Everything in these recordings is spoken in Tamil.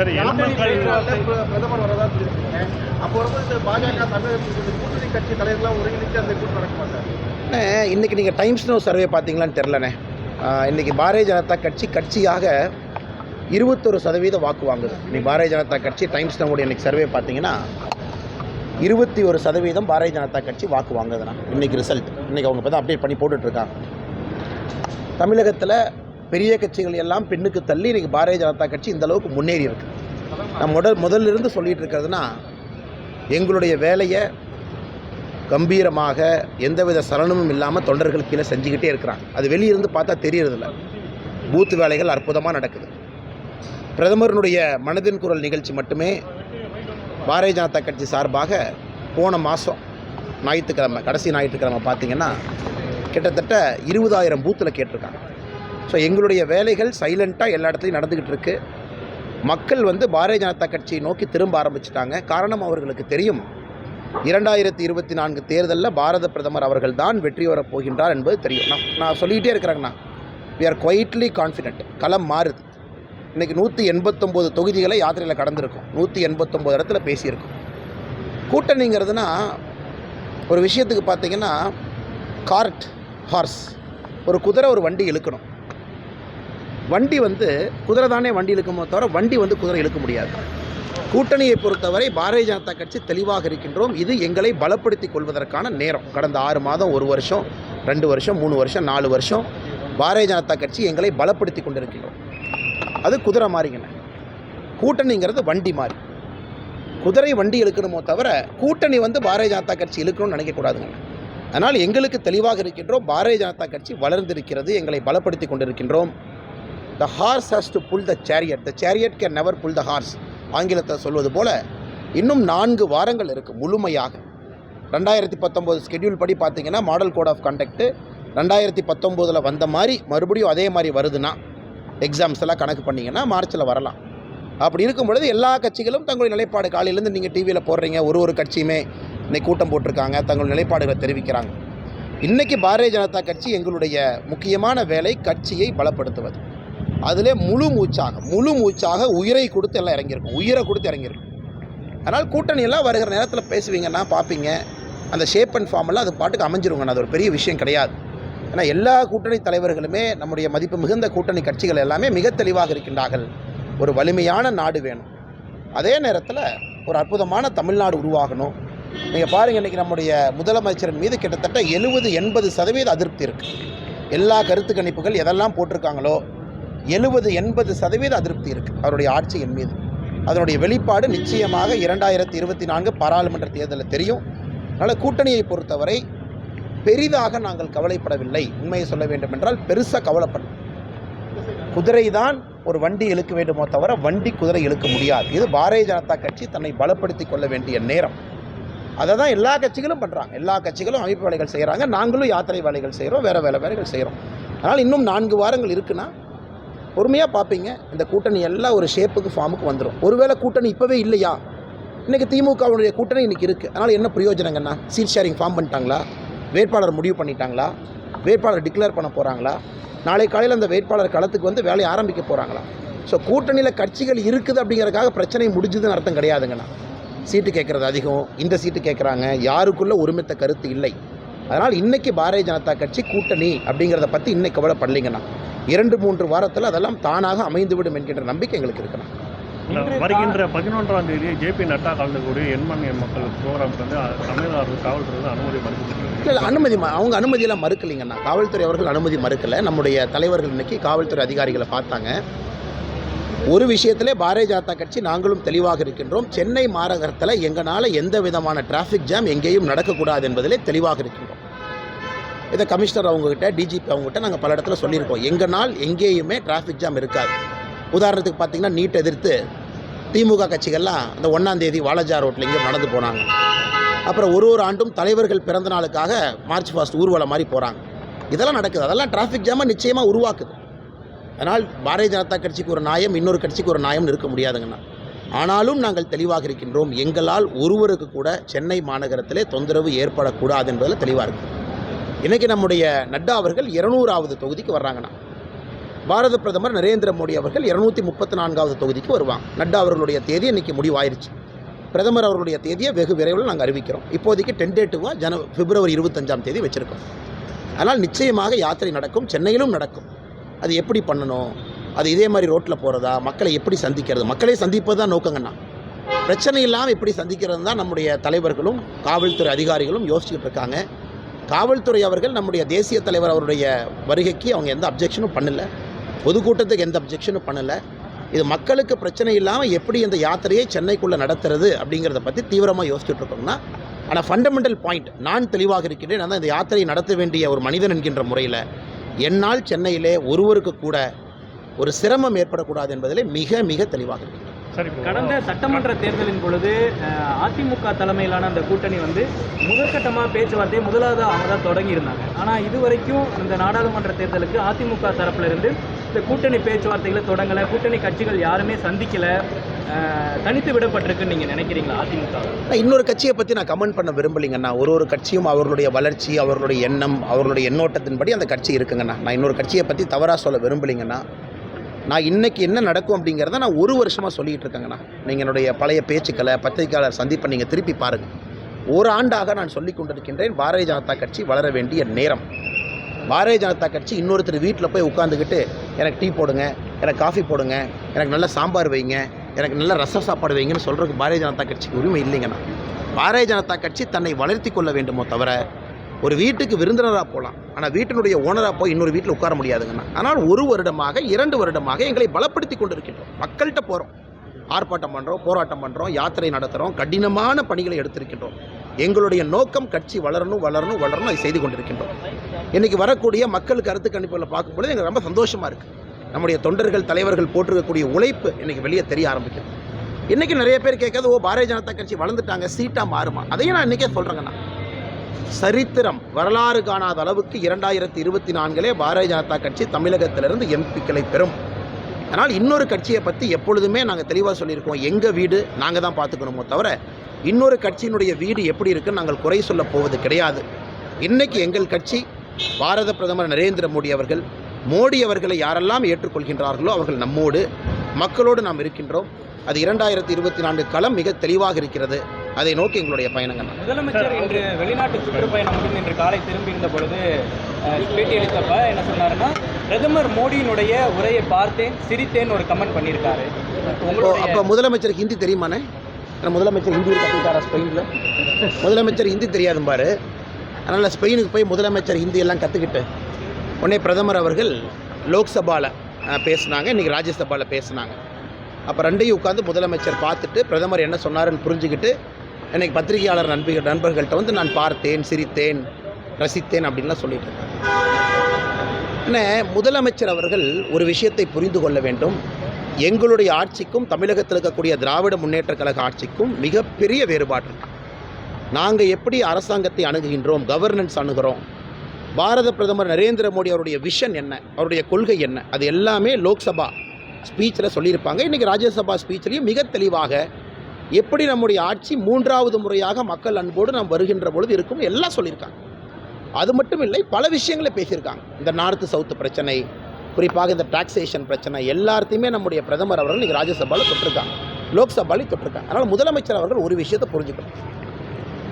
சரி பிரதமர் வரதா அப்போ இந்த பாஜக தமிழகத்தில் கூட்டணி கட்சி தலைவர்கள்லாம் ஒருங்கிணைச்சு அந்த கூட்டம் நடக்குமா சார்? இன்னைக்கு நீங்கள் டைம்ஸ் நோ சர்வே பார்த்தீங்களான்னு தெரிலண்ணே இன்னைக்கு பாரதிய ஜனதா கட்சி கட்சியாக இருபத்தொரு சதவீத வாக்கு வாங்குது. இன்னைக்கு பாரதிய ஜனதா கட்சி டைம்ஸ் நோடைய இன்னைக்கு சர்வே பார்த்தீங்கன்னா இருபத்தி ஒரு சதவீதம் பாரதிய ஜனதா கட்சி வாக்கு வாங்குதுண்ணா. இன்னைக்கு ரிசல்ட் இன்னைக்கு அவங்க இப்போ தான் அப்டேட் பண்ணி போட்டுட்ருக்காங்க தமிழகத்தில் பெரிய கட்சிகள் எல்லாம் பெண்ணுக்கு தள்ளி இன்றைக்கி பாரதிய ஜனதா கட்சி இந்த அளவுக்கு முன்னேறி இருக்கு. நான் முதல் முதல்ல இருந்து இருக்கிறதுனா எங்களுடைய வேலையை கம்பீரமாக எந்தவித சலனமும் இல்லாமல் தொண்டர்கள் கீழே செஞ்சுக்கிட்டே இருக்கிறாங்க. அது வெளியிருந்து பார்த்தா தெரியறதில்ல. பூத்து வேலைகள் அற்புதமாக நடக்குது. பிரதமருடைய மனதின் குரல் நிகழ்ச்சி மட்டுமே பாரதிய ஜனதா கட்சி சார்பாக போன மாதம் ஞாயிற்றுக்கிழமை கடைசி ஞாயிற்றுக்கிழமை பார்த்தீங்கன்னா கிட்டத்தட்ட இருபதாயிரம் பூத்தில் கேட்டிருக்காங்க. ஸோ எங்களுடைய வேலைகள் சைலண்ட்டாக எல்லா இடத்துலையும் நடந்துக்கிட்டு இருக்குது மக்கள் வந்து பாரதிய ஜனதா கட்சியை நோக்கி திரும்ப ஆரம்பிச்சிட்டாங்க. காரணம் அவர்களுக்கு தெரியும். இரண்டாயிரத்தி இருபத்தி நான்கு தேர்தலில் பாரத பிரதமர் அவர்கள் தான் வெற்றி வரப் போகின்றார் என்பது தெரியும். நான் நான் சொல்லிக்கிட்டே இருக்கிறேங்கண்ணா வி ஆர் குவைட்லி கான்ஃபிடென்ட் களம் மாறுது. இன்றைக்கி நூற்றி எண்பத்தொம்போது தொகுதிகளை யாத்திரையில் கடந்திருக்கும். நூற்றி எண்பத்தொம்போது இடத்துல பேசியிருக்கோம். கூட்டணிங்கிறதுனா ஒரு விஷயத்துக்கு பார்த்தீங்கன்னா கார்ட் ஹார்ஸ் ஒரு குதிரை ஒரு வண்டி இழுக்கணும். வண்டி வந்து குதிரை தானே வண்டி இழுக்குமோ தவிர வண்டி வந்து குதிரை இழுக்க முடியாது. கூட்டணியை பொறுத்தவரை பாரதிய ஜனதா கட்சி தெளிவாக இருக்கின்றோம். இது எங்களை பலப்படுத்தி கொள்வதற்கான நேரம். கடந்த ஆறு மாதம் ஒரு வருஷம் ரெண்டு வருஷம் மூணு வருஷம் நாலு வருஷம் பாரதிய ஜனதா கட்சி எங்களை பலப்படுத்தி கொண்டிருக்கின்றோம். அது குதிரை மாறிங்கண்ணே கூட்டணிங்கிறது வண்டி மாறி. குதிரை வண்டி இழுக்கணுமோ தவிர கூட்டணி வந்து பாரதிய ஜனதா கட்சி இழுக்கணும்னு நினைக்கக்கூடாதுங்க அதனால் எங்களுக்கு தெளிவாக இருக்கின்றோம். பாரதிய ஜனதா கட்சி வளர்ந்திருக்கிறது. எங்களை பலப்படுத்தி கொண்டிருக்கின்றோம். The horse has to pull the chariot the chariot can never pull the horse ஆங்கிலத்தை சொல்வது போல் இன்னும் நான்கு வாரங்கள் இருக்குது முழுமையாக. ரெண்டாயிரத்தி பத்தொம்போது ஸ்கெடியூல் படி பார்த்தீங்கன்னா மாடல் கோட் ஆஃப் கண்டக்ட்டு ரெண்டாயிரத்தி பத்தொம்போதில் வந்த மாதிரி மறுபடியும் அதே மாதிரி வருதுன்னா எக்ஸாம்ஸ் எல்லாம் கணக்கு பண்ணிங்கன்னா மார்ச்சில் வரலாம். அப்படி இருக்கும் பொழுது எல்லா கட்சிகளும் தங்களுடைய நிலைப்பாடு காலையிலேருந்து நீங்கள் டிவியில் போடுறீங்க. ஒரு ஒரு கட்சியுமே இன்றைக்கி கூட்டம் போட்டிருக்காங்க. தங்களுடைய நிலைப்பாடுகளை தெரிவிக்கிறாங்க. இன்றைக்கி பாரதிய ஜனதா கட்சி எங்களுடைய முக்கியமான வேலை கட்சியை பலப்படுத்துவது. அதிலே முழு மூச்சாக முழு மூச்சாக உயிரை கொடுத்து எல்லாம் இறங்கியிருக்கும். உயிரை கொடுத்து இறங்கியிருக்கும். அதனால் கூட்டணியெல்லாம் வருகிற நேரத்தில் பேசுவீங்கன்னா பார்ப்பீங்க அந்த ஷேப் அண்ட் ஃபார்மெல்லாம் அது பாட்டுக்கு அமைஞ்சிருங்க. அது ஒரு பெரிய விஷயம் கிடையாது. ஏன்னா எல்லா கூட்டணி தலைவர்களுமே நம்முடைய மதிப்பு மிகுந்த கூட்டணி கட்சிகள் எல்லாமே மிக தெளிவாக இருக்கின்றார்கள். ஒரு வலிமையான நாடு வேணும். அதே நேரத்தில் ஒரு அற்புதமான தமிழ்நாடு உருவாகணும். நீங்கள் பாருங்கள் இன்றைக்கி நம்முடைய முதலமைச்சரின் மீது கிட்டத்தட்ட எழுபது எண்பது சதவீத அதிருப்தி இருக்குது எல்லா கருத்து கணிப்புகள் எதெல்லாம் போட்டிருக்காங்களோ எழுபது எண்பது சதவீத அதிருப்தி இருக்குது அவருடைய ஆட்சியின் மீது. அதனுடைய வெளிப்பாடு நிச்சயமாக இரண்டாயிரத்தி இருபத்தி நான்கு பாராளுமன்ற தேர்தலில் தெரியும். அதனால் கூட்டணியை பொறுத்தவரை பெரிதாக நாங்கள் கவலைப்படவில்லை. உண்மையை சொல்ல வேண்டும் என்றால் பெருசாக கவலைப்படும் குதிரை தான் ஒரு வண்டி இழுக்க வேண்டுமோ தவிர வண்டி குதிரை இழுக்க முடியாது. இது பாரதிய ஜனதா கட்சி தன்னை பலப்படுத்தி கொள்ள வேண்டிய நேரம். அதை தான் எல்லா கட்சிகளும் பண்ணுறாங்க எல்லா கட்சிகளும் அமைப்பு வேலைகள் செய்கிறாங்க நாங்களும் யாத்திரை வேலைகள் செய்கிறோம் வேறு வேலை வேலைகள் செய்கிறோம் அதனால் இன்னும் நான்கு வாரங்கள் இருக்குன்னா பொறுமையாக பார்ப்பீங்க இந்த கூட்டணி எல்லாம் ஒரு ஷேப்புக்கு ஃபார்முக்கு வந்துடும் ஒருவேளை கூட்டணி இப்போவே இல்லையா? இன்றைக்கி திமுகவுடைய கூட்டணி இன்றைக்கி இருக்குது அதனால் என்ன பிரயோஜனங்கண்ணா? சீட் ஷேரிங் ஃபார்ம் பண்ணிட்டாங்களா? வேட்பாளர் முடிவு பண்ணிட்டாங்களா? வேட்பாளர் டிக்ளேர் பண்ண போகிறாங்களா நாளை காலையில் அந்த வேட்பாளர் களத்துக்கு வந்து வேலையை ஆரம்பிக்க போகிறாங்களா ஸோ கூட்டணியில் கட்சிகள் இருக்குது அப்படிங்கிறதுக்காக பிரச்சனை முடிஞ்சுதுன்னு அர்த்தம் கிடையாதுங்கண்ணா. சீட்டு கேட்குறது அதிகம். இந்த சீட்டு கேட்குறாங்க யாருக்குள்ளே ஒருமித்த கருத்து இல்லை. அதனால் இன்னைக்கு பாரதிய ஜனதா கட்சி கூட்டணி அப்படிங்கிறத பற்றி இன்னைக்கு கவலைப்படலைங்கண்ணா இரண்டு மூன்று வாரத்தில் அதெல்லாம் தானாக அமைந்துவிடும் என்கின்ற நம்பிக்கை எங்களுக்கு இருக்குண்ணா. வருகின்ற பதினொன்றாம் தேதி ஜேபி நட்டா கலந்துக்கூடிய எண்மண் எண் மக்கள் ப்ரோக்ராம்க்கு வந்து தமிழக அரசு காவல்துறை அனுமதி மறுத்துருக்கு இல்லை அனுமதி ம- அவங்க அனுமதியெல்லாம் மறுக்கலைங்கண்ணா. காவல்துறை அவர்கள் அனுமதி மறுக்கலை. நம்முடைய தலைவர்கள் இன்னைக்கு காவல்துறை அதிகாரிகளை பார்த்தாங்க. ஒரு விஷயத்திலே பாரதிய ஜனதா கட்சி நாங்களும் தெளிவாக இருக்கின்றோம். சென்னை மாநகரத்தில் எங்களால் எந்த விதமான டிராஃபிக் ஜாம் எங்கேயும் நடக்கக்கூடாது என்பதிலே தெளிவாக இருக்கின்றோம். இதை கமிஷனர் அவங்ககிட்ட டிஜிபி அவங்ககிட்ட நாங்கள் பல இடத்துல சொல்லியிருக்கோம். எங்கனால் எங்கேயுமே டிராஃபிக் ஜாம் இருக்காது. உதாரணத்துக்கு பார்த்தீங்கன்னா நீட் எதிர்த்து திமுக கட்சிகள்லாம் அந்த ஒன்றாந்தேதி வாலஜா ரோட்டில் இங்கே நடந்து போனாங்க. அப்புறம் ஒரு ஒரு ஆண்டும் தலைவர்கள் பிறந்த நாளுக்காக மார்ச் ஃபாஸ்ட் ஊர்வலம் மாதிரி போகிறாங்க இதெல்லாம் நடக்குது. அதெல்லாம் டிராஃபிக் ஜாமை நிச்சயமாக உருவாக்குது. அதனால் பாரதிய ஜனதா கட்சிக்கு ஒரு நாயம் இன்னொரு கட்சிக்கு ஒரு நாயம்னு இருக்க முடியாதுங்கண்ணா. ஆனாலும் நாங்கள் தெளிவாக இருக்கின்றோம். எங்களால் ஒருவருக்கு கூட சென்னை மாநகரத்திலே தொந்தரவு ஏற்படக்கூடாது என்பதில் தெளிவாக இருக்குது இன்றைக்கி நம்முடைய நட்டா அவர்கள் இருநூறாவது தொகுதிக்கு வர்றாங்கண்ணா. பாரத பிரதமர் நரேந்திர மோடி அவர்கள் இரநூத்தி முப்பத்தி நான்காவது தொகுதிக்கு வருவாங்க. நட்டா அவர்களுடைய தேதி இன்னைக்கு முடிவாயிருச்சு. பிரதமர் அவர்களுடைய தேதியை வெகு விரைவில் நாங்கள் அறிவிக்கிறோம். இப்போதைக்கு டென்டேட்டிவாக ஜன பிப்ரவரி இருபத்தஞ்சாம் தேதி வச்சுருக்கோம். அதனால் நிச்சயமாக யாத்திரை நடக்கும் சென்னையிலும் நடக்கும். அது எப்படி பண்ணணும்? அது இதே மாதிரி ரோட்டில் போகிறதா மக்களை எப்படி சந்திக்கிறது? மக்களை சந்திப்பது தான் நோக்கங்கண்ணா. பிரச்சனை இல்லாமல் எப்படி சந்திக்கிறது தான் நம்முடைய தலைவர்களும் காவல்துறை அதிகாரிகளும் யோசிச்சுக்கிட்டு இருக்காங்க. காவல்துறை அவர்கள் நம்முடைய தேசிய தலைவர் அவருடைய வருகைக்கு அவங்க எந்த அப்ஜெக்ஷனும் பண்ணல. பொதுக்கூட்டத்துக்கு எந்த அப்ஜெக்ஷனும் பண்ணலை. இது மக்களுக்கு பிரச்சனை இல்லாமல் எப்படி இந்த யாத்திரையை சென்னைக்குள்ளே நடத்துறது அப்படிங்கிறத பற்றி தீவிரமாக யோசிச்சுட்டு இருக்கோம்னா ஆனால் ஃபண்டமெண்டல் பாயிண்ட் நான் தெளிவாக இருக்கிறேன் நான் இந்த யாத்திரையை நடத்த வேண்டிய ஒரு மனிதன் என்கின்ற முறையில் என்னால் சென்னையிலே ஒருவருக்கு கூட ஒரு சிரமம் ஏற்படக்கூடாது என்பதிலே மிக மிக தெளிவாக இருக்கிறேன் சரி கடந்த சட்டமன்ற தேர்தலின் பொழுது அதிமுக தலைமையிலான அந்த கூட்டணி வந்து முதற்கட்டமாக பேச்சுவார்த்தையை முதலாவது அவங்க தான் தொடங்கி இருந்தாங்க ஆனால் இதுவரைக்கும் இந்த நாடாளுமன்ற தேர்தலுக்கு அதிமுக தரப்புல இருந்து இந்த கூட்டணி பேச்சுவார்த்தைகளை தொடங்கலை. கூட்டணி கட்சிகள் யாருமே சந்திக்கலை. தனித்து விடப்பட்டிருக்குன்னு நீங்கள் நினைக்கிறீங்களா அதிமுக? நான் இன்னொரு கட்சியை பற்றி நான் கமெண்ட் பண்ண விரும்பலைங்கண்ணா ஒரு ஒரு கட்சியும் அவர்களுடைய வளர்ச்சி அவர்களுடைய எண்ணம் அவர்களுடைய எண்ணோட்டத்தின்படி அந்த கட்சி இருக்குங்கண்ணா நான் இன்னொரு கட்சியை பற்றி தவறாக சொல்ல விரும்பலைங்கண்ணா நான் இன்னைக்கு என்ன நடக்கும் அப்படிங்கிறத நான் ஒரு வருஷமாக சொல்லிகிட்டு இருக்கேங்கண்ணா. நீங்கள் என்னுடைய பழைய பேச்சுக்களை பத்திரிகையாளர் சந்திப்பை நீங்கள் திருப்பி பாருங்கள் ஒரு ஆண்டாக நான் சொல்லிக் கொண்டிருக்கின்றேன் பாரதிய ஜனதா கட்சி வளர வேண்டிய நேரம். பாரதிய ஜனதா கட்சி இன்னொருத்தர் வீட்டில் போய் உட்காந்துக்கிட்டு எனக்கு டீ போடுங்க எனக்கு காஃபி போடுங்க எனக்கு நல்ல சாம்பார் வைங்க எனக்கு நல்ல ரச சாப்பாடு வைங்கன்னு சொல்கிறதுக்கு பாரதிய ஜனதா கட்சிக்கு உரிமை இல்லைங்கண்ணா. பாரதிய ஜனதா கட்சி தன்னை வளர்த்தி கொள்ள வேண்டுமோ தவிர ஒரு வீட்டுக்கு விருந்தினராக போகலாம் ஆனால் வீட்டினுடைய ஓனராக போய் இன்னொரு வீட்டில் உட்கார முடியாதுங்கண்ணா ஆனால் ஒரு வருடமாக இரண்டு வருடமாக எங்களை பலப்படுத்தி கொண்டிருக்கின்றோம். மக்கள்கிட்ட போகிறோம் ஆர்ப்பாட்டம் பண்ணுறோம் போராட்டம் பண்ணுறோம் யாத்திரை நடத்துகிறோம் கடினமான பணிகளை எடுத்திருக்கின்றோம். எங்களுடைய நோக்கம் கட்சி வளரணும் வளரணும் வளரணும் அதை செய்து கொண்டிருக்கின்றோம். இன்றைக்கி வரக்கூடிய மக்கள் கருத்து கணிப்புகளை பார்க்கும்பொழுது எங்களுக்கு ரொம்ப சந்தோஷமாக இருக்குது நம்முடைய தொண்டர்கள் தலைவர்கள் போட்டிருக்கக்கூடிய உழைப்பு இன்றைக்கி வெளியே தெரிய ஆரம்பிக்குது. இன்றைக்கி நிறைய பேர் கேட்காது ஓ பாரதிய ஜனதா கட்சி வளர்ந்துட்டாங்க சீட்டாக மாறுமா? அதையும் நான் இன்றைக்கே சொல்கிறேங்கண்ணா சரித்திரம் வரலாறு காணாத அளவுக்கு இரண்டாயிரத்தி இருபத்தி நான்கிலே பாரதிய ஜனதா கட்சி தமிழகத்திலிருந்து எம்பிக்களை பெறும். அதனால் இன்னொரு கட்சியை பற்றி எப்பொழுதுமே நாங்கள் தெளிவாக சொல்லியிருக்கோம். எங்கள் வீடு நாங்கள் தான் பார்த்துக்கணுமோ தவிர இன்னொரு கட்சியினுடைய வீடு எப்படி இருக்குன்னு நாங்கள் குறை சொல்ல போவது கிடையாது. இன்றைக்கு எங்கள் கட்சி பாரத பிரதமர் நரேந்திர மோடி அவர்கள் மோடி அவர்களை யாரெல்லாம் ஏற்றுக்கொள்கின்றார்களோ அவர்கள் நம்மோடு மக்களோடு நாம் இருக்கின்றோம். அது இரண்டாயிரத்தி இருபத்தி நான்கு களம் மிக தெளிவாக இருக்கிறது. அதை நோக்கி எங்களுடைய பயணங்கள். முதலமைச்சர் இன்று வெளிநாட்டு சுற்றுப்பயணம் முடிந்து இன்று காலை திரும்பி இருந்த பொழுது அஹ், பேட்டி அளித்தப்ப என்ன சொன்னாருன்னா பிரதமர் மோடியினுடைய உரையை பார்த்தேன் சிரித்தேன் ஒரு கமெண்ட் பண்ணியிருக்காரு. அப்போ முதலமைச்சருக்கு ஹிந்தி தெரியுமாண்ணே? ஏன்னா முதலமைச்சர் ஹிந்தி கற்றுக்கிட்டாரா ஸ்பெயினில்? முதலமைச்சர் ஹிந்தி தெரியாது பாரு. அதனால் ஸ்பெயினுக்கு போய் முதலமைச்சர் ஹிந்தி எல்லாம் கற்றுக்கிட்டு உடனே பிரதமர் அவர்கள் லோக்சபாவில் பேசினாங்க இன்றைக்கி ராஜ்யசபாவில் பேசினாங்க. அப்போ ரெண்டையும் உட்காந்து முதலமைச்சர் பார்த்துட்டு பிரதமர் என்ன சொன்னாருன்னு புரிஞ்சுக்கிட்டு இன்னைக்கு பத்திரிகையாளர் நண்பர்கள் நண்பர்கள்ட்ட வந்து நான் பார்த்தேன் சிரித்தேன் ரசித்தேன் அப்படின்லாம் சொல்லிட்டு இருக்காங்க. என்ன முதலமைச்சர் அவர்கள் ஒரு விஷயத்தை புரிந்து கொள்ள வேண்டும். எங்களுடைய ஆட்சிக்கும் தமிழகத்தில் இருக்கக்கூடிய திராவிட முன்னேற்ற கழக ஆட்சிக்கும் மிகப்பெரிய வேறுபாடு நாங்கள் எப்படி அரசாங்கத்தை அணுகுகின்றோம் கவர்னன்ஸ் அணுகிறோம் பாரத பிரதமர் நரேந்திர மோடி அவருடைய விஷன் என்ன அவருடைய கொள்கை என்ன அது எல்லாமே லோக்சபா ஸ்பீச்சில் சொல்லியிருப்பாங்க. இன்றைக்கி ராஜ்யசபா ஸ்பீச்லேயும் மிக தெளிவாக எப்படி நம்முடைய ஆட்சி மூன்றாவது முறையாக மக்கள் அன்போடு நாம் வருகின்ற பொழுது இருக்கும் எல்லாம் சொல்லியிருக்காங்க. அது மட்டும் இல்லை பல விஷயங்களை பேசியிருக்காங்க. இந்த நார்த்து சவுத்து பிரச்சனை குறிப்பாக இந்த டாக்ஸேஷன் பிரச்சனை எல்லாத்தையுமே நம்முடைய பிரதமர் அவர்கள் இன்றைக்கி ராஜ்யசபாவில் தொட்டிருக்காங்க. லோக்சபாலையும் தொட்டிருக்காங்க. அதனால் முதலமைச்சர் அவர்கள் ஒரு விஷயத்தை புரிஞ்சுக்கணும்.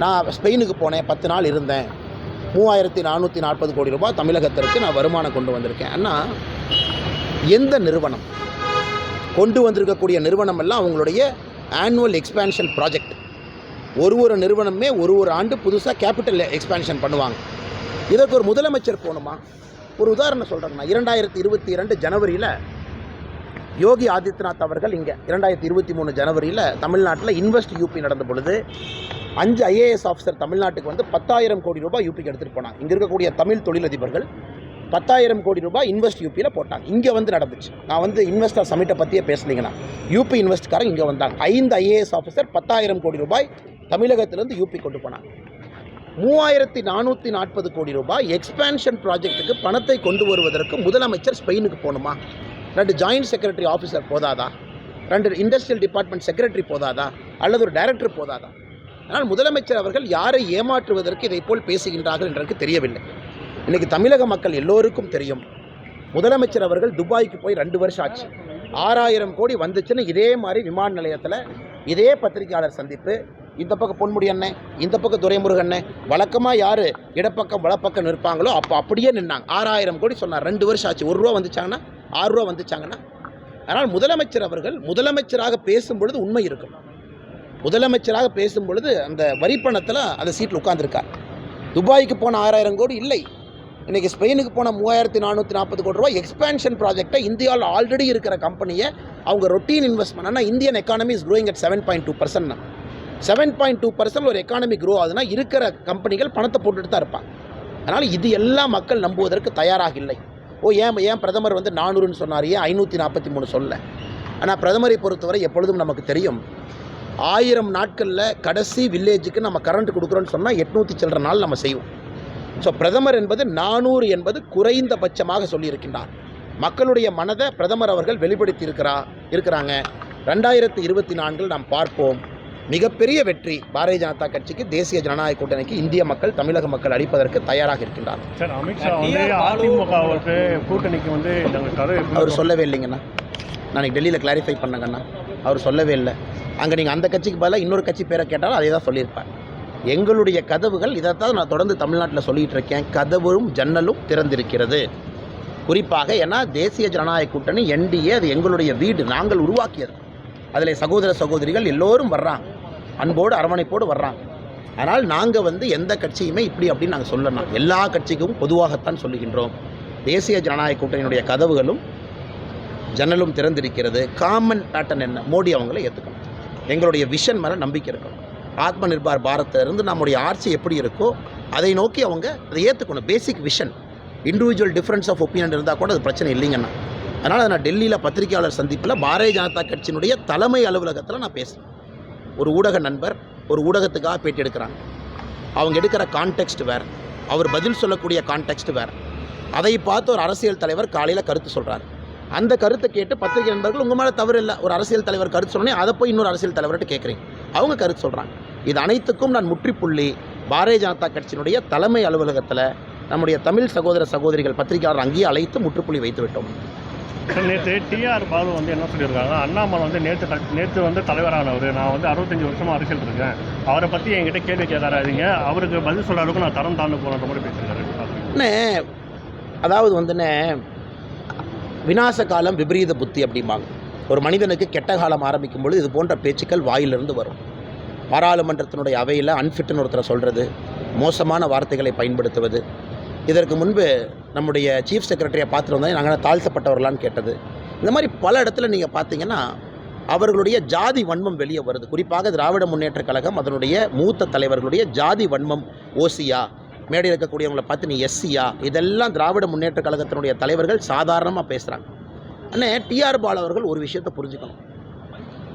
நான் ஸ்பெயினுக்கு போனேன் பத்து நாள் இருந்தேன். மூவாயிரத்தி நானூற்றி நாற்பது கோடி ரூபாய் தமிழகத்திற்கு நான் வருமானம் கொண்டு வந்திருக்கேன். ஆனால் எந்த நிறுவனம் கொண்டு வந்திருக்கக்கூடிய நிறுவனம் எல்லாம் அவங்களுடைய ஆனுவல் எக்ஸ்பேன்ஷன் ப்ராஜெக்ட் ஒரு ஒரு நிறுவனமே ஒரு ஒரு ஆண்டு புதுசாக கேபிட்டல் எக்ஸ்பேன்ஷன் பண்ணுவாங்க. இதற்கு ஒரு முதலமைச்சர் போகணுமா? ஒரு உதாரணம் சொல்கிறேங்கண்ணா இரண்டாயிரத்தி இருபத்தி இரண்டு ஜனவரியில் யோகி ஆதித்யநாத் அவர்கள் இங்கே இரண்டாயிரத்தி இருபத்தி மூணு ஜனவரியில் தமிழ்நாட்டில் இன்வெஸ்ட் யூபி நடந்த பொழுது அஞ்சு ஐஏஎஸ் ஆஃபீஸர் தமிழ்நாட்டுக்கு வந்து பத்தாயிரம் கோடி ரூபாய் யூபிக்கு எடுத்துகிட்டு போனாங்க. இங்கே இருக்கக்கூடிய தமிழ் தொழிலதிபர்கள் பத்தாயிரம் கோடி ரூபாய் இன்வெஸ்ட் யூபியில் போட்டாங்க. இங்கே வந்து நடந்துச்சு. நான் வந்து இன்வெஸ்டர் சமிட்டை பற்றியே பேசுனீங்கன்னா யூபி இன்வெஸ்ட்காரங்க இங்கே வந்தாங்க. ஐந்து ஐஏஎஸ் ஆஃபீஸர் பத்தாயிரம் கோடி ரூபாய் தமிழகத்திலேருந்து யூபி கொண்டு போனாங்க. மூவாயிரத்தி நானூற்றி நாற்பது கோடி ரூபாய் எக்ஸ்பேன்ஷன் ப்ராஜெக்ட்டுக்கு பணத்தை கொண்டு வருவதற்கு முதலமைச்சர் ஸ்பெயினுக்கு போகணுமா? ரெண்டு ஜாயின்ட் செக்ரட்டரி ஆஃபீஸர் போதாதா? ரெண்டு இண்டஸ்ட்ரியல் டிபார்ட்மெண்ட் செக்ரட்டரி போதாதா? அல்லது ஒரு டைரக்டர் போதாதா? ஆனால் முதலமைச்சர் அவர்கள் யாரை ஏமாற்றுவதற்கு இதை போல் பேசுகின்றார்கள் என்றதுக்கு தெரியவில்லை. இன்றைக்கி தமிழக மக்கள் எல்லோருக்கும் தெரியும். முதலமைச்சர் அவர்கள் துபாய்க்கு போய் ரெண்டு வருஷம் ஆச்சு. ஆறாயிரம் கோடி வந்துச்சுன்னு இதே மாதிரி விமான நிலையத்தில் இதே பத்திரிகையாளர் சந்திப்பு. இந்த பக்கம் பொன்முடி அண்ணன் இந்த பக்கம் துரைமுருகண்ணே வழக்கமாக யார் இடப்பக்கம் வலப்பக்கம் நிற்பாங்களோ அப்போ அப்படியே நின்னாங்க. ஆறாயிரம் கோடி சொன்னார். ரெண்டு வருஷம் ஆச்சு. ஒரு ரூபா வந்துச்சாங்கன்னா ஆறு ரூபா வந்துச்சாங்கன்னா. அதனால் முதலமைச்சர் அவர்கள் முதலமைச்சராக பேசும் பொழுது உண்மை இருக்கும். முதலமைச்சராக பேசும் பொழுது அந்த வரி பணத்தில் அந்த சீட்டில் உட்காந்துருக்கார் துபாய்க்கு போன ஆறாயிரம் கோடி இல்லை. இன்றைக்கி ஸ்பெயினுக்கு போன மூவாயிரத்தி நானூற்றி நாற்பது கோடி ரூபா எக்ஸ்பேன்ஷன் ப்ராஜெக்டை இந்தியாவில் ஆல்ரெடி இருக்கிற கம்பெனியை அவங்க ரொட்டீன் இன்வெஸ்ட்மெண்ட் ஆனால் Indian economy is growing at seven point two percent seven point two percent ஒரு எக்கானமி க்ரோ ஆகுதுன்னா இருக்கிற கம்பெனிகள் பணத்தை போட்டுட்டு தான் இருப்பாங்க. அதனால் இது எல்லாம் மக்கள் நம்புவதற்கு தயாராக இல்லை. ஓ ஏன் ஏன் பிரதமர் வந்து நானூறுன்னு சொன்னார்? ஏன் ஐநூற்றி நாற்பத்தி மூணு சொல்ல? ஆனால் பிரதமரை பொறுத்தவரை எப்பொழுதும் நமக்கு தெரியும் ஆயிரம் நாட்களில் கடைசி வில்லேஜுக்கு நம்ம கரண்ட் கொடுக்குறோன்னு சொன்னால் எட்நூற்றி சில்லற நாள் நம்ம செய்வோம். ஸோ பிரதமர் என்பது நானூறு என்பது குறைந்தபட்சமாக சொல்லியிருக்கின்றார். மக்களுடைய மனதை பிரதமர் அவர்கள் வெளிப்படுத்தி இருக்கிறா இருக்கிறாங்க. ரெண்டாயிரத்தி இருபத்தி நான்கில் நாம் பார்ப்போம். மிகப்பெரிய வெற்றி பாரதிய ஜனதா கட்சிக்கு தேசிய ஜனநாயக கூட்டணிக்கு இந்திய மக்கள் தமிழக மக்கள் அளிப்பதற்கு தயாராக இருக்கின்றார். சார் அமித்ஷா வந்து கூட்டணிக்கு வந்து அவர் சொல்லவே இல்லைங்கண்ணா. நான் டெல்லியில் கிளாரிஃபை பண்ணங்கண்ணா. அவர் சொல்லவே இல்லை. அங்கே நீங்கள் அந்த கட்சிக்கு பதிலாக இன்னொரு கட்சி பேரை கேட்டாலும் அதே தான் சொல்லியிருப்பார். எங்களுடைய கதவுகள் இதைத்தான் நான் தொடர்ந்து தமிழ்நாட்டில் சொல்லிகிட்டு இருக்கேன். கதவும் ஜன்னலும் திறந்திருக்கிறது. குறிப்பாக ஏன்னா தேசிய ஜனநாயக கூட்டணி என்டிஏ அது எங்களுடைய வீடு நாங்கள் உருவாக்கியது. அதில் சகோதர சகோதரிகள் எல்லோரும் வர்றாங்க. அன்போடு அரவணைப்போடு வர்றாங்க. ஆனால் நாங்கள் வந்து எந்த கட்சியுமே இப்படி அப்படின்னு நாங்கள் சொல்லலாம் எல்லா கட்சிக்கும் பொதுவாகத்தான் சொல்லுகின்றோம். தேசிய ஜனநாயக கூட்டணியினுடைய கதவுகளும் ஜன்னலும் திறந்திருக்கிறது. காமன் பேட்டர்ன் என்ன? மோடி அவங்கள ஏற்றுக்கணும் எங்களுடைய விஷன் மேலே நம்பிக்கை இருக்கணும். ஆத்ம நிர்பார் பாரத்திலிருந்து நம்முடைய ஆட்சி எப்படி இருக்கோ அதை நோக்கி அவங்க அதை ஏற்றுக்கணும் basic vision individual difference of opinion இருந்தால் கூட அது பிரச்சனை இல்லைங்கண்ணா. அதனால் நான் டெல்லியில் பத்திரிகையாளர் சந்திப்பில் பாரதிய ஜனதா கட்சியினுடைய தலைமை அலுவலகத்தில் நான் பேசுகிறேன் ஒரு ஊடக நண்பர் ஒரு ஊடகத்துக்காக பேட்டி எடுக்கிறாங்க. அவங்க எடுக்கிற கான்டெக்ஸ்ட் வேறு. அவர் பதில் சொல்லக்கூடிய கான்டெக்ஸ்ட் வேறு. அதை பார்த்து ஒரு அரசியல் தலைவர் காலையில் கருத்து சொல்கிறார் அந்த கருத்தை கேட்டு பத்திரிகை நண்பர்கள் உங்கள் மேலே தவறு இல்லை. ஒரு அரசியல் தலைவர் கருத்து சொன்னே அதை போய் இன்னொரு அரசியல் தலைவர்கிட்ட கேட்குறீங்க அவங்க கருத்து சொல்கிறாங்க இது அனைத்துக்கும் நான் முற்றுப்புள்ளி. பாரதிய ஜனதா கட்சியினுடைய தலைமை அலுவலகத்தில் நம்முடைய தமிழ் சகோதர சகோதரிகள் பத்திரிகையாளர் அங்கேயே அழைத்து முற்றுப்புள்ளி வைத்து விட்டோம். நேற்று டிஆர் பாலு வந்து என்ன சொல்லியிருக்காங்க? அண்ணாமலை வந்து நேற்று நேற்று வந்து தலைவரானவர். நான் வந்து அறுபத்தஞ்சு வருஷமாக அரசியல் இருக்கேன். அவரை பற்றி என்கிட்ட கேள்வி கேட்காராதீங்க. அவருக்கு பதில் சொல்ற அளவுக்கு நான் தரம் தாழ்ந்து போகிற மாதிரி பேசியிருக்காரு. அதாவது வந்துண்ணே விநாச காலம் விபரீத புத்தி அப்படிம்பாங்க. ஒரு மனிதனுக்கு கெட்ட காலம் ஆரம்பிக்கும் பொழுது இது போன்ற பேச்சுக்கள் வாயிலிருந்து வரும். பாராளுமன்றத்தினுடைய அவையில் அன்ஃபிட்னு ஒருத்தரை சொல்கிறது மோசமான வார்த்தைகளை பயன்படுத்துவது. இதற்கு முன்பு நம்முடைய சீஃப் செக்ரட்டரியை பார்த்துட்டு வந்தால் நாங்கள் தாழ்த்தப்பட்டவர்களான்னு கேட்டது. இந்த மாதிரி பல இடத்துல நீங்கள் பார்த்தீங்கன்னா அவர்களுடைய ஜாதி வன்மம் வெளியே வருது. குறிப்பாக திராவிட முன்னேற்றக் கழகம் அதனுடைய மூத்த தலைவர்களுடைய ஜாதி வன்மம் ஓசியா மேடையில் இருக்கக்கூடியவங்களை பார்த்து நீ எஸ்சியா இதெல்லாம் திராவிட முன்னேற்றக் கழகத்தினுடைய தலைவர்கள் சாதாரணமாக பேசுகிறாங்க அண்ணே டிஆர் பால் அவர்கள் ஒரு விஷயத்தை புரிஞ்சுக்கணும்.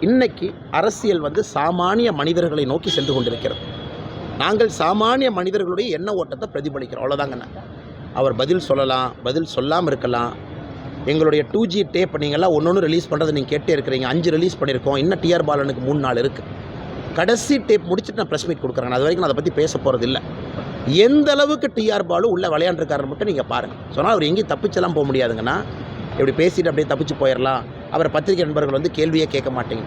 இன்னைக்கு அரசியல் வந்து சாமானிய மனிதர்களை நோக்கி சென்று கொண்டிருக்கிறது. நாங்கள் சாமானிய மனிதர்களுடைய எண்ண ஓட்டத்தை பிரதிபலிக்கிறோம். அவ்வளோதாங்கண்ணா அவர் பதில் சொல்லலாம் பதில் சொல்லாமல் இருக்கலாம். எங்களுடைய டூ ஜி டேப் நீங்கள்லாம் ஒன்று ஒன்று ரிலீஸ் பண்ணுறது நீங்கள் கேட்டே இருக்கிறீங்க. அஞ்சு ரிலீஸ் பண்ணியிருக்கோம். இன்னும் டிஆர் பாலனுக்கு மூணு நாள் இருக்குது கடைசி டேப் முடிச்சுட்டு நான் ப்ரெஸ் மீட் கொடுக்குறேன் அது வரைக்கும் நான் அதை பற்றி பேச போகிறது இல்லை. எந்த அளவுக்கு டிஆர் பாலு உள்ளே விளையாண்டுருக்காருன்னு மட்டும் நீங்கள் பாருங்கள் சொன்னால் அவர் எங்கேயும் தப்பிச்செல்லாம் போக முடியாதுங்கண்ணா இப்படி பேசிட்டு அப்படியே தப்பிச்சு போயிடலாம் அவர் பத்திரிகை நண்பர்கள் வந்து கேள்வியே கேட்க மாட்டேங்க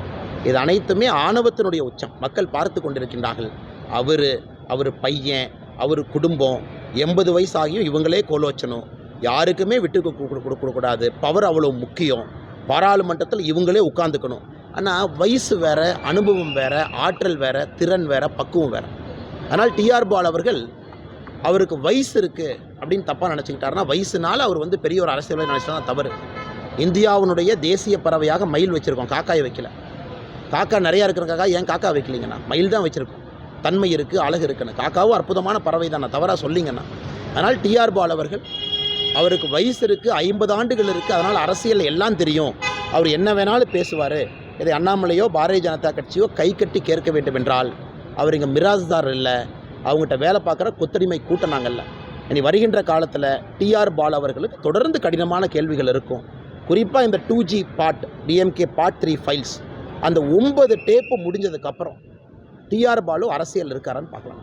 இது அனைத்துமே ஆணவத்தினுடைய உச்சம். மக்கள் பார்த்து கொண்டிருக்கின்றார்கள். அவர் அவர் பையன் அவர் குடும்பம் எண்பது வயசு ஆகியும் இவங்களே கோலோச்சணும் யாருக்குமே விட்டு கொடுக்கக்கூடாது பவர் அவ்வளோ முக்கியம். பாராளுமன்றத்தில் இவங்களே உட்காந்துக்கணும் ஆனால் வயசு வேற அனுபவம் வேற ஆற்றல் வேற திறன் வேற பக்குவம் வேற. அதனால் டிஆர் பால் அவர்கள் அவருக்கு வயசு இருக்குது அப்படின்னு தப்பாக நினச்சிக்கிட்டாருன்னா வயசுனால அவர் வந்து பெரிய ஒரு அரசியலை நினச்சா தவறு. இந்தியாவினுடைய தேசிய பறவையாக மயில் வச்சுருக்கோம். காக்காயை வைக்கல. காக்கா நிறையா இருக்கிறக்காக ஏன் காக்கா வைக்கலிங்கண்ணா மயில் தான் வச்சுருக்கோம். தன்மை இருக்குது அழகு இருக்குன்னு. காக்காவும் அற்புதமான பறவை தானே தவறாக சொல்லிங்கண்ணா அதனால் டிஆர் பால் அவர்கள் அவருக்கு வயசு இருக்குது ஐம்பது ஆண்டுகள் இருக்குது அதனால் அரசியல் எல்லாம் தெரியும். அவர் என்ன வேணாலும் பேசுவார். இதை அண்ணாமலையோ பாரதிய ஜனதா கட்சியோ கை கட்டி கேட்க வேண்டும் என்றால் அவர் இங்கே மிராஸ்தார் இல்லை. அவங்ககிட்ட வேலை பார்க்குற கொத்தடிமை கூட்டம் நாங்கள்ல இனி வருகின்ற காலத்தில் டிஆர் பால் அவர்களுக்கு தொடர்ந்து கடினமான கேள்விகள் இருக்கும். குறிப்பாக இந்த two G part DMK part three files அந்த ஒன்பது டேப்பு முடிஞ்சதுக்கப்புறம் டிஆர் பாலு அரசியல் இருக்காரான்னு பார்க்கலாம்.